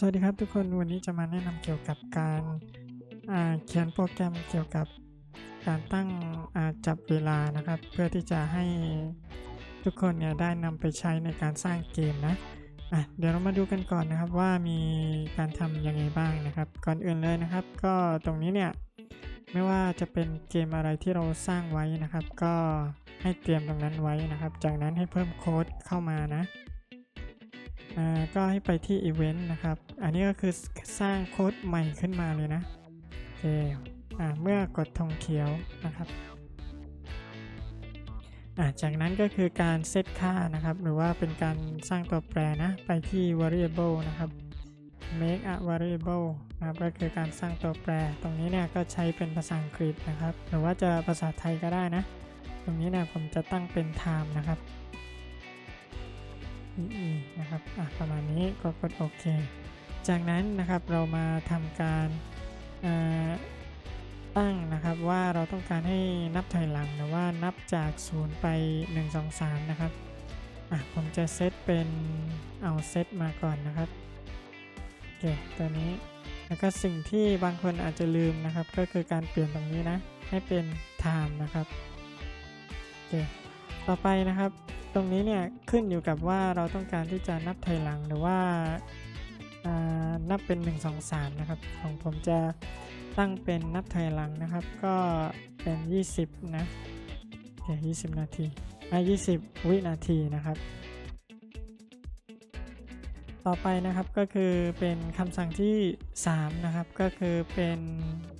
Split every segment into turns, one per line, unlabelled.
สวัสดีครับทุกคนวันนี้จะมาแนะนำเกี่ยวกับการาเขียนโปรแกรมเกี่ยวกับการตั้งจับเวลานะครับ เพื่อที่จะให้ทุกคนเนี่ยได้นำไปใช้ในการสร้างเกมนะะเดี๋ยวเรามาดูกันก่อนนะครับว่ามีการทำยังไงบ้างนะครับ ก่อนอื่นเลยนะครับ ก็ตรงนี้เนี่ยไม่ว่าจะเป็นเกมอะไรที่เราสร้างไว้นะครับ ก็ให้เตรียมตรงนั้นไว้นะครับ จากนั้นให้เพิ่มโค้ดเข้ามานะ ก็ให้ไปที่อีเวนต์นะครับ อันนี้ก็คือสร้างโค้ดใหม่ขึ้นมาเลยนะโอเคอเมื่อกดธงเขียวนะครับจากนั้นก็คือการเซตค่านะครับ หรือว่าเป็นการสร้างตัวแปรนะ ไปที่ variable นะครับ make a variable นะครับก็คือการสร้างตัวแปร ตรงนี้เนี่ยก็ใช้เป็นภาษาอังกฤษนะครับ หรือว่าจะภาษาไทยก็ได้นะ ตรงนี้เนี่ยผมจะตั้งเป็น time นะครับ EE นะครับอะประมาณนี้ก็กดโอเค จากนั้นนะครับเรามาทำการตั้งนะครับว่าเราต้องการให้นับถอยหลังหรือว่านับจาก 0 ไป 1 2 3 นะครับอะผมจะเซตเป็นเอาเซตมาก่อนนะครับโอเคตัวนี้แล้วก็สิ่งที่บางคนอาจจะลืมนะครับ ก็คือการเปลี่ยนตรงนี้นะ ให้เป็น time นะครับโอเคต่อไปนะครับ ตรงนี้เนี่ยขึ้นอยู่กับว่าเราต้องการที่จะนับถอยหลังหรือว่าานับเป็น 1 2 3 นะครับ ของผมจะตั้งเป็นนับถอยหลังนะครับ ก็เป็น 20 นะโอเค20 นาทีอะ20 วินาทีนะครับ ต่อไปนะครับก็คือเป็นคำสั่งที่ 3 นะครับ ก็คือเป็น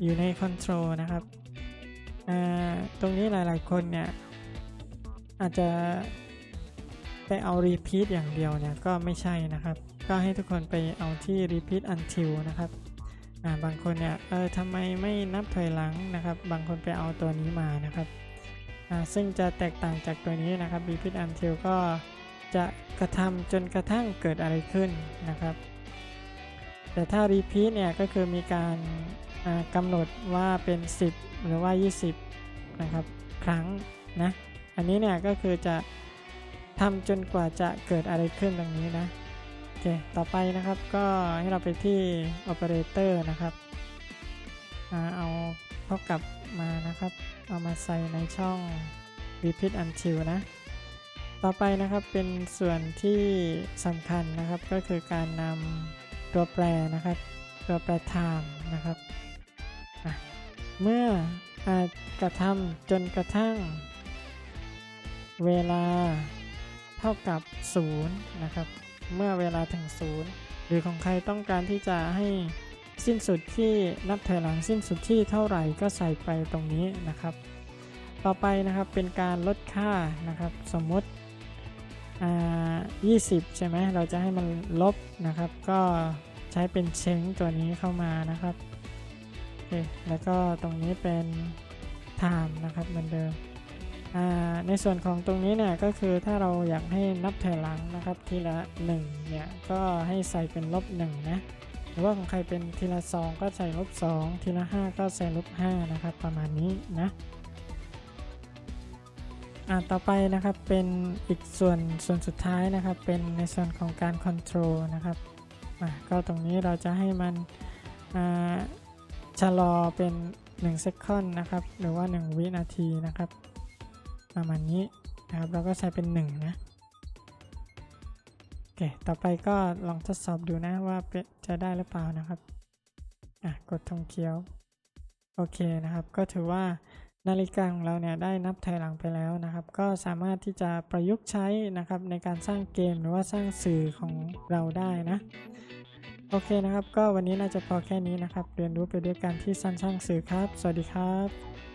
อยู่ใน control นะครับตรงนี้หลาย ๆ คนเนี่ยอาจจะ ไปเอา repeat อย่างเดียวเนี่ยก็ไม่ใช่นะครับ ก็ให้ทุกคนไปเอาที่ repeat until นะครับอ่าบางคนเนี่ยเออทำไมไม่นับถอยหลังนะครับ บางคนไปเอาตัวนี้มานะครับอ่าซึ่งจะแตกต่างจากตัวนี้นะครับ repeat until ก็จะกระทำจนกระทั่งเกิดอะไรขึ้นนะครับ แต่ถ้า repeat เนี่ยก็คือมีการอ่ากำหนดว่าเป็น 10 หรือว่า 20 นะครับ ครั้งนะ อันนี้เนี่ยก็คือจะ ทำจนกว่าจะเกิดอะไรขึ้นตรงนี้นะโอเคต่อไปนะครับก็ให้เราไปที่ operator นะครับเอาเท่ากับมานะครับ เอามาใส่ในช่อง repeat until นะ ต่อไปนะครับเป็นส่วนที่สำคัญนะครับก็คือการนำตัวแปรนะครับ ตัวแปร time นะครับเมื่ออกระทำจนกระทั่ง เวลา เท่ากับ 0 นะครับ เมื่อเวลาถึง 0 หรือของใครต้องการที่จะให้สิ้นสุดที่นับถอยหลังสิ้นสุดที่เท่าไหร่ก็ใส่ไปตรงนี้นะครับ ต่อไปนะครับเป็นการลดค่านะครับ สมมติ20 ใช่ไหมเราจะให้มันลบนะครับ ก็ใช้เป็นเช้งตัวนี้เข้ามานะครับโอเคแล้วก็ตรงนี้เป็น time นะครับเหมือนเดิม ในส่วนของตรงนี้เนี่ยก็คือถ้าเราอยากให้นับถอยหลังนะครับทีละ1เนี่ยก็ให้ใส่เป็นลบ1นะหรือว่าของใครเป็นทีละ 2 ก็ใส่ลบ2ทีละ 5 ก็ใส่ลบ5นะครับประมาณนี้นะอ่าต่อไปนะครับเป็นอีกส่วนส่วนสุดท้ายนะครับ เป็นในส่วนของการ control นะครับอ่าก็ตรงนี้เราจะให้มันอ่าชะลอเป็น1 second นะครับหรือว่า 1 วินาทีนะครับ ประมาณนี้นะครับเราก็ใช้เป็น 1 นะโอเคต่อไปก็ลองทดสอบดูนะว่าจะได้หรือเปล่านะครับอะกดธงเขียว โอเคนะครับ ก็ถือว่านาฬิกาของเราเนี่ยได้นับถอยหลังไปแล้วนะครับ ก็สามารถที่จะประยุกต์ใช้นะครับในการสร้างเกมหรือว่าสร้างสื่อของเราได้นะโอเคนะครับ ก็วันนี้น่าจะพอแค่นี้นะครับ เรียนรู้ไปด้วยกันที่สั้นช่างสื่อครับ สวัสดีครับ